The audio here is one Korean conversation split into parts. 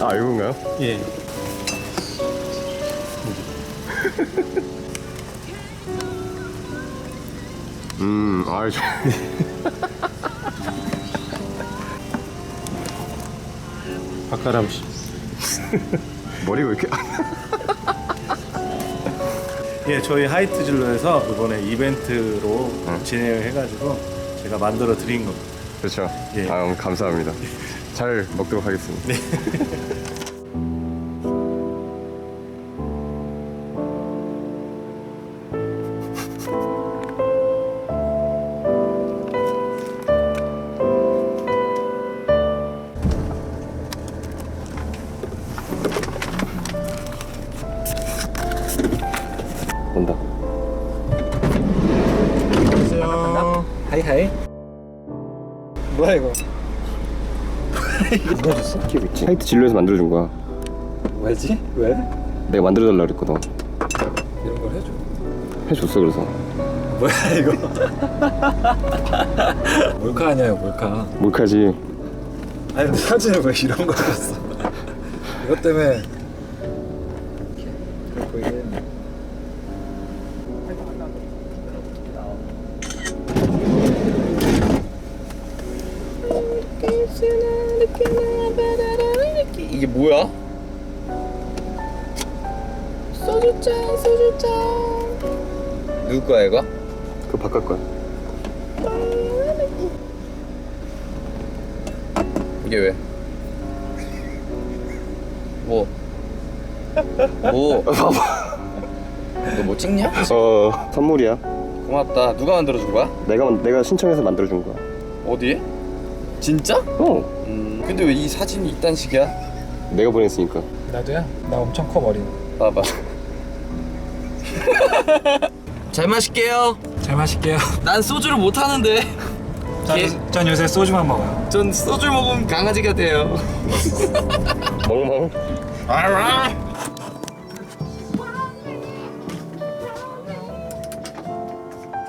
아 이건가요? 예. 음, 아이 저. 박가람 씨. 머리 왜 이렇게? 예, 저희 하이트 진로에서 이번에 이벤트로 진행을 해가지고 제가 만들어 드린 겁니다. 그렇죠. 예. 아, 감사합니다. 잘 먹도록 하겠습니다. 온다. 안녕하세요. 하이하이. 뭐야 이거? 누가 줬어? 있지? 하이트 진로에서 만들어준 거야. 왜지? 왜? 내가 만들어달라 그랬거든. 이런 걸 해줘. 해줬어 그래서. 뭐야 이거? 몰카 아니야 몰카. 몰카지. 아니 사진을 왜 이런 거 줬어? 이것 때문에 그리고 이게 이게 뭐야? 소주잔 소주잔 누구 거야 이거? 그거 바꿀 거야. 이게 왜? 뭐? 뭐? 봐봐. 너뭐 찍냐? 어, 선물이야. 고맙다 누가 만들어준 거야? 내가 만- 내가 신청해서 만들어준 거야. 어디에? 진짜? 어, 음 근데 왜 이 사진이 이딴 식이야? 내가 보냈으니까. 나도야? 나 엄청 커 머리. 봐봐 잘 마실게요 잘 마실게요. 난 소주를 못 하는데 전, 예. 전 요새 소주만 먹어요. 전 소주 먹으면 강아지가 돼요 멍멍.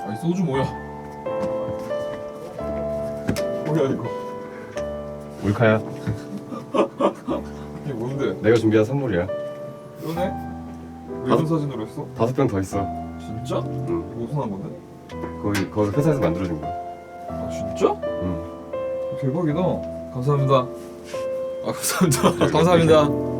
아니 소주 뭐야? 뭐야 이거? 몰카야. 이게 뭔데? 내가 준비한 선물이야. 이거네? 왜 이런 사진으로 했어? 다섯 병 더 있어. 진짜? 응. 어디서 난 건데? 거기 거기 회사에서 만들어준 거야. 아 진짜? 응. 대박이다 감사합니다 아 감사합니다 감사합니다